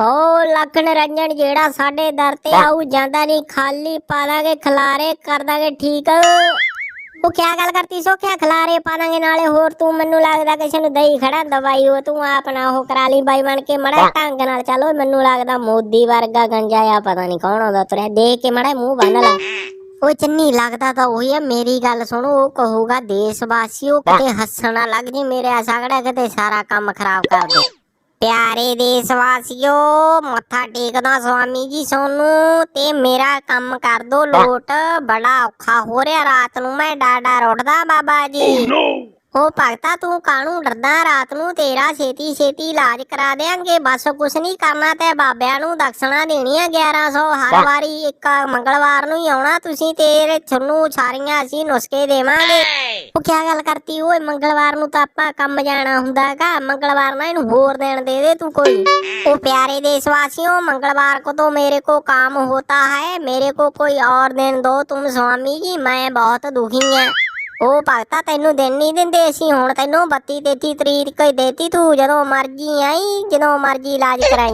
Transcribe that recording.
ਓ ਲੱਖ ਨਿਰੰਜਨ ਜਿਹੜਾ ਸਾਡੇ ਦਰ ਤੇ ਆਊ ਜਾਂਦਾ ਨਹੀਂ ਖਾਲੀ ਪਾ ਦਾਂਗੇ ਖਲਾਰੇ ਕਰ ਦਾਂਗੇ ਠੀਕ। ਉਹ ਕਿਆ ਗੱਲ ਕਰਤੀ? ਸੋ ਕਿਆ ਖਲਾਰੇ ਪਾ ਦਾਂਗੇ ਨਾਲੇ ਹੋਰ ਤੂੰ ਮੈਨੂੰ ਲੱਗਦਾ ਕਿਸੇ ਨੂੰ ਦਈ ਖੜਾ ਦਵਾਈ ਉਹ ਤੂੰ ਆਪਣਾ ਉਹ ਕਰਾ ਲਈ ਬਾਈ ਬਣ ਕੇ ਮੜਾ ਢੰਗ ਨਾਲ ਚੱਲੋ ਮੈਨੂੰ ਲੱਗਦਾ ਮੋਦੀ ਵਰਗਾ ਗੰਜਾ ਆ ਪਤਾ ਨਹੀਂ ਕੌਣ ਆਉਂਦਾ ਤੁਰਿਆ। ਦੇਖ ਕੇ ਮੜਾ ਮੂੰਹ ਬੰਨ ਲਾ। ਉਹ ਚੰਨੀ ਲੱਗਦਾ ਤਾਂ ਉਹੀ ਆ ਮੇਰੀ ਗੱਲ ਸੁਣੋ ਉਹ ਕਹੂਗਾ ਦੇਸ਼ ਵਾਸੀਓ ਕਿਤੇ ਹੱਸਣਾ ਲੱਗ ਜੀ ਮੇਰੇ ਸਾਗੜਾ ਕਿਤੇ ਸਾਰਾ ਕੰਮ ਖਰਾਬ ਕਰ ਦੇ। ਪਿਆਰੇ ਦੇਸ਼ ਵਾਸੀਓ ਮੱਥਾ ਟੇਕਦਾ ਸਵਾਮੀ ਜੀ ਸੋਨੂੰ ਤੇ ਮੇਰਾ ਕੰਮ ਕਰ ਦੋ ਲੋਟ। ਬੜਾ ਔਖਾ ਹੋ ਰਿਹਾ ਰਾਤ ਨੂੰ ਮੈਂ ਡਾਡਾ ਰੁੱਟਦਾ ਬਾਬਾ ਜੀ। ਉਹ ਭਗਤਾ ਤੂੰ ਕਾਹਨੂੰ ਡਰਦਾ? ਰਾਤ ਨੂੰ ਤੇਰਾ ਛੇਤੀ ਛੇਤੀ ਇਲਾਜ ਕਰਾ ਦੇਾਂਗੇ ਬਸ ਕੁਛ ਨਹੀਂ ਕਰਨਾ ਤੇ ਬਾਬਿਆਂ ਨੂੰ ਦਕਸ਼ਣਾ ਦੇਣੀ ਆ 1100 ਹਰ ਵਾਰੀ ਇੱਕ ਮੰਗਲਵਾਰ ਨੂੰ ਹੀ ਆਉਣਾ ਤੁਸੀਂ ਤੇਰੇ ਤੁਹਾਨੂੰ ਸਾਰੀਆਂ ਅਸੀਂ ਨੁਸਖੇ ਦੇਵਾਂਗੇ। ਉਹ ਕੀ ਗੱਲ ਕਰਤੀ ਓਏ ਮੰਗਲਵਾਰ ਨੂੰ ਤਾਂ ਆਪਾਂ ਕੰਮ ਜਾਣਾ ਹੁੰਦਾਗਾ ਮੰਗਲਵਾਰ ਨਾ ਇਹਨੂੰ ਹੋਰ ਦੇਣ ਦੇ ਦੇ ਤੂੰ ਕੋਈ ਉਹ ਪਿਆਰੇ ਦੇਸ਼ वासियों मंगलवार को तो मेरे को काम होता है मेरे को कोई और दिन दो तुम स्वामी जी मैं बहुत दुखी ਹਾਂ ਉਹ ਭਗਤਾ ਤੈਨੂੰ ਦਿਨ ਨਹੀਂ ਦਿੰਦੇ ਅਸੀਂ ਹੁਣ ਤੈਨੂੰ 32 33 ਤਰੀਕ ਕੋਈ ਦੇਤੀ ਤੂੰ ਜਦੋਂ ਮਰਜੀ ਆਈ ਜਦੋਂ ਮਰਜੀ ਇਲਾਜ ਕਰਾਈ